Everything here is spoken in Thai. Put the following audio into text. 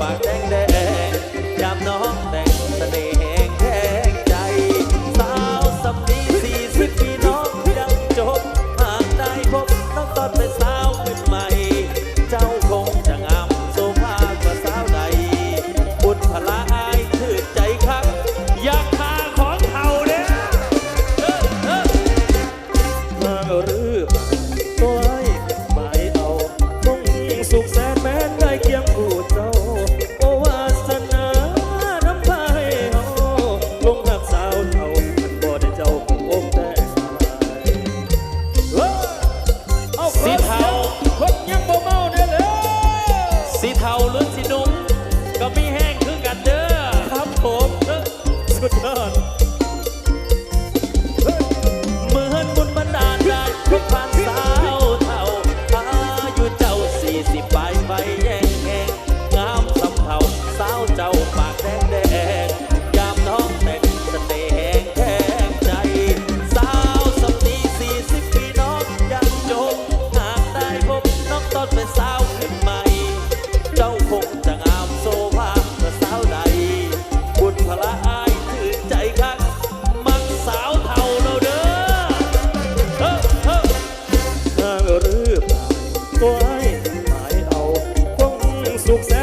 ปากแดงแดงยามน้อง สีเทาคนยังบ่เมาเด้อเลยสีเทาลุกอสีนุ่มก็มีแห้งคือกันเด้อครับผมสุดยอดเหมือนบุญบรรดาลได้ทุกผ่านสาวเทาอายุเจ้าสี่สิบ success.